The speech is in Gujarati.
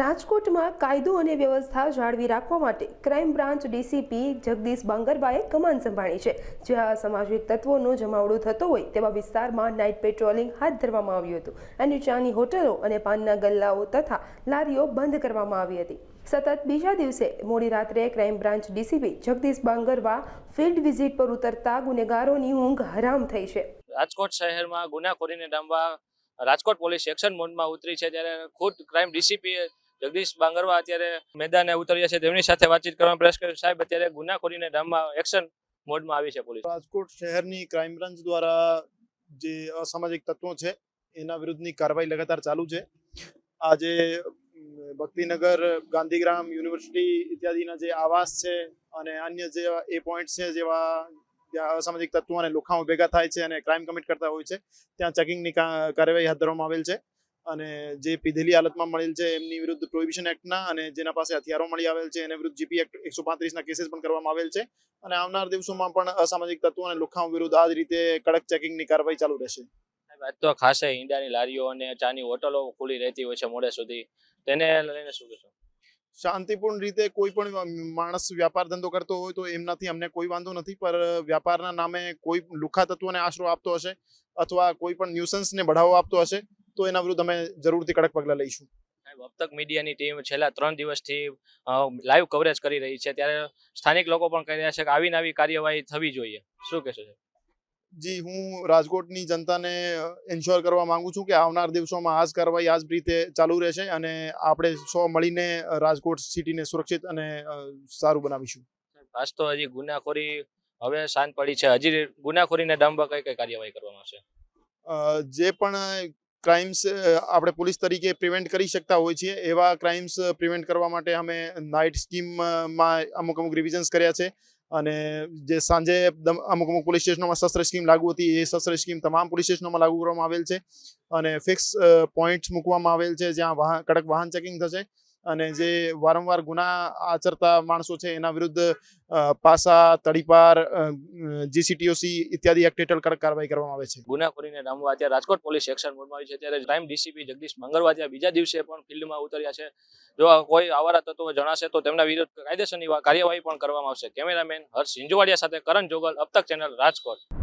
રાજકોટમાં કાયદો અને વ્યવસ્થા જાળવી રાખવા માટે ક્રાઇમ બ્રાન્ચ ડીસીપી જગદીશ બાંગરબાએ કમાન સંભાળી છે. જ્યાં અસામાજિક તત્વોનો જમાવડો થતો હોય તેવા વિસ્તારમાં નાઇટ પેટ્રોલિંગ હાથ ધરવામાં આવ્યું હતું અને ચાની હોટલો અને પાનના ગલ્લાઓ તથા લારીઓ બંધ કરવામાં આવી હતી. સતત બીજા દિવસે મોડી રાત્રે crime branch DCP Jagdish Bangarva field visit પર ઉતરતા ગુનેગારોની ઊંઘ હરામ થઈ છે. રાજકોટ શહેરમાં ગુનાખોરીને ડામવા રાજકોટ પોલીસ એક્શન મોડમાં ઉતરી છે ત્યારે ખુદ ક્રાઇમ ડીસીપી જગદીશ બાંગરવા અત્યારે મેદાને ઉતર્યા છે. તેમની સાથે વાતચીત કરવાનો પ્રયાસ કર્યો. સાહેબ, અત્યારે ગુનાખોરીને ડામમાં એક્શન મોડમાં આવી છે પોલીસ. રાજકોટ શહેરની ક્રાઇમ બ્રાન્ચ દ્વારા જે અસામાજિક તત્વો છે, એના વિરુદ્ધની કાર્યવાહી લગાતાર ચાલુ છે. આજે ભક્તિનગર, ગાંધીગ્રામ યુનિવર્સિટી ઇત્યાદિના જે આવાસ છે અને અન્ય જે એ પોઈન્ટ છે જેવા જ્યાં અસામાજિક તત્વો અને લોખાઓ ભેગા થાય છે અને ક્રાઇમ કમિટ કરતા હોય છે, ત્યાં ચેકિંગની કાર્યવાહી હાથ ધરવામાં આવેલ છે. અને જે પીધેલી હાલતમાં મળેલ છે એમની વિરુદ્ધ પ્રોહિબિશન એક્ટના અને જેના પાસે હથિયારો મળી આવેલ છે એના વિરુદ્ધ જીપી એક્ટ એકસો પાંત્રીસના કેસીસ પણ કરવામાં આવેલ છે. અને આવનાર દિવસોમાં પણ અસામાજિક તત્વો અને લુખાઓ વિરુદ્ધ આ જ રીતે કડક ચેકિંગની કાર્યવાહી ચાલુ રહેશે. આજ તો ખાસે ઈંડાની લારીઓ અને ચાની હોટલો ખુલી રહેતી હોય છે મોડે સુધી. તેને લઈને શું કહેશો? શાંતિપૂર્ણ રીતે કોઈ પણ માણસ વ્યાપાર ધંધો કરતો હોય તો એમનાથી અમને કોઈ વાંધો નથી પર વ્યાપારના નામે કોઈ લુખા તત્વોને આશરો આપતો હશે અથવા કોઈ પણ ન્યુસન્સને બઢાવો આપતો હશે. તો એના વિરુદ્ધ અમે જરૂરથી કડક પગલાં લઈશું. સાહેબ મીડિયાની ટીમ છેલ્લા ત્રણ દિવસથી લાઈવ કવરેજ કરી રહી છે. ત્યારે સ્થાનિક લોકો પણ કહી રહ્યા છે કે આવીને આવી કાર્યવાહી થવી જોઈએ. શું કહેશો સાહેબ? જી હું રાજકોટની જનતાને એન્શ્યોર કરવા માંગુ છું કે આવનાર દિવસોમાં આ જ કાર્યવાહી આ જ રીતે ચાલુ રહેશે અને આપણે સૌ મળીને રાજકોટ સિટીને સુરક્ષિત અને સારું બનાવીશું. આજ તો હજી ગુનાખોરી હવે શાંત પડી છે. હજી ગુનાખોરીને ડામવા કઈ કઈ કાર્યવાહી કરવામાં આવશે? જે પણ ક્રાઇમ્સ આપણે પોલીસ તરીકે પ્રિવેન્ટ કરી શકતા હોય છીએ. એવા ક્રાઇમ્સ પ્રિવેન્ટ કરવા માટે અમે નાઇટ સ્કીમમાં અમુક અમુક રિવિઝન્સ કર્યા છે. અને જે સાંજે અમુક અમુક પોલીસ સ્ટેશનોમાં શસ્ત્ર સ્કીમ લાગુ હતી, એ શસ્ત્ર સ્કીમ તમામ પોલીસ સ્ટેશનોમાં લાગુ કરવામાં આવેલ છે. અને ફિક્સ પોઈન્ટ્સ મૂકવામાં આવેલ છે જ્યાં વાહન, કડક વાહન ચેકિંગ થશે. અને જે વારંવાર ગુના આચરતા માણસો છે, એના વિરુદ્ધ પાસા, તડીપાર જીસીટીઓસી ઇત્યાદિ એક્ટ હેઠળ કડક કાર્યવાહી કરવામાં આવે છે. ગુનાખોરીને ડામવા અત્યારે રાજકોટ પોલીસ એક્શન મોડમાં આવી છે. ત્યારે ક્રાઇમ ડીસીપી જગદીશ મંગળવા ત્યાં બીજા દિવસે પણ ફિલ્ડમાં ઉતર્યા છે. જો કોઈ આવારા તત્વો જણાશે તો તેમના વિરુદ્ધ કાયદેસરની કાર્યવાહી પણ કરવામાં આવશે. કેમેરામેન હર્ષ સિંજુવાડિયા સાથે કરણ જોગલ અબતક ચેનલ રાજકોટ.